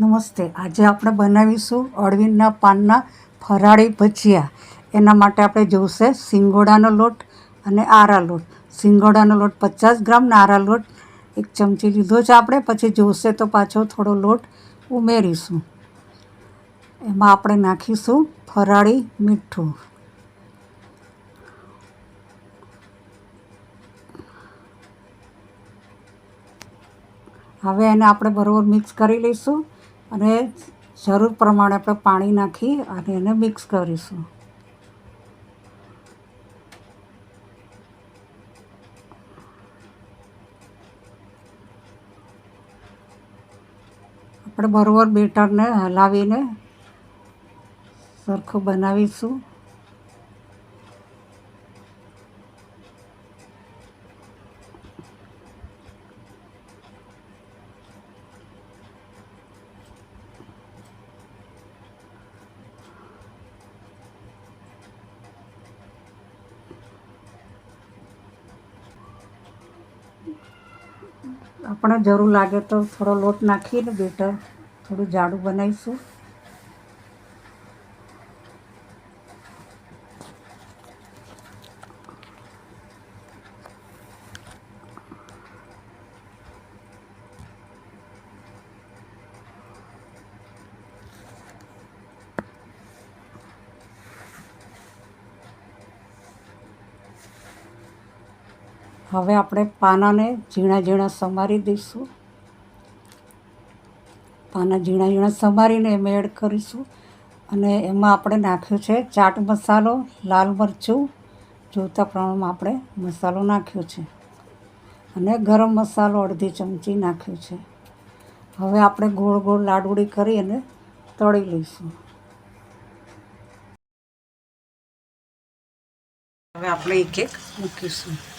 નમસ્તે. આજે આપણે બનાવીશું અળવીના પાનના ફરાળી ભજીયા. એના માટે આપણે જોઈશે સિંગોડાનો લોટ અને આરા લોટ. સિંગોડાનો લોટ પચાસ ગ્રામ ને આરા લોટ એક ચમચી લીધો છે આપણે. પછી જોઈશે તો પાછો થોડો લોટ ઉમેરીશું. એમાં આપણે નાખીશું ફરાળી મીઠું. હવે એને આપણે બરાબર મિક્સ કરી લઈશું. અને જરૂર પ્રમાણે આપણે પાણી નાખી અને એને મિક્સ કરીશું. આપણે બરાબર બેટરને હલાવીને સરખું બનાવીશું. આપણે જરૂર લાગે તો થોડો લોટ નાખીને બેટર થોડું જાડું બનાવીશું. હવે આપણે પાનાને ઝીણા ઝીણા સમારી દઈશું. પાના ઝીણા ઝીણા સમારીને એમાં એડ કરીશું. અને એમાં આપણે નાખ્યો છે ચાટ મસાલો, લાલ મરચું, જોતા પ્રમાણમાં આપણે મસાલો નાખ્યો છે. અને ગરમ મસાલો અડધી ચમચી નાખ્યો છે. હવે આપણે ગોળ ગોળ લાડુડી કરી અને તળી લઈશું. હવે આપણે એક એક મૂકીશું.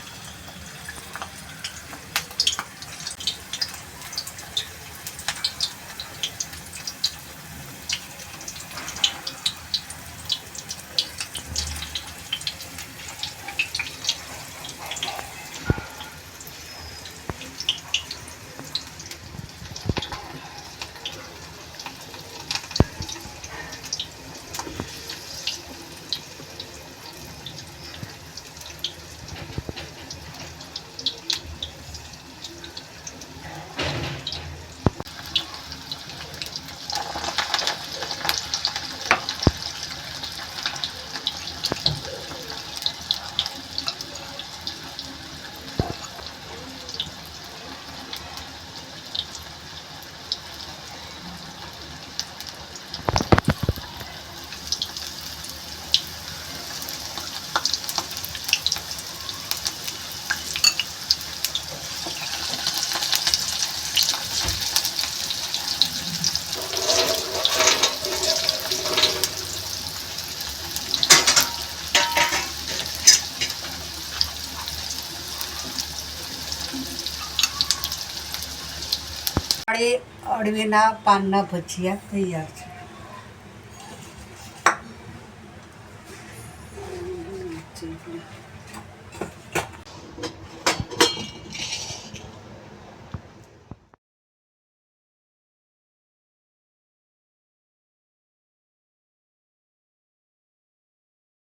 આપણે અળવીના પાનના ભજીયા તૈયાર છે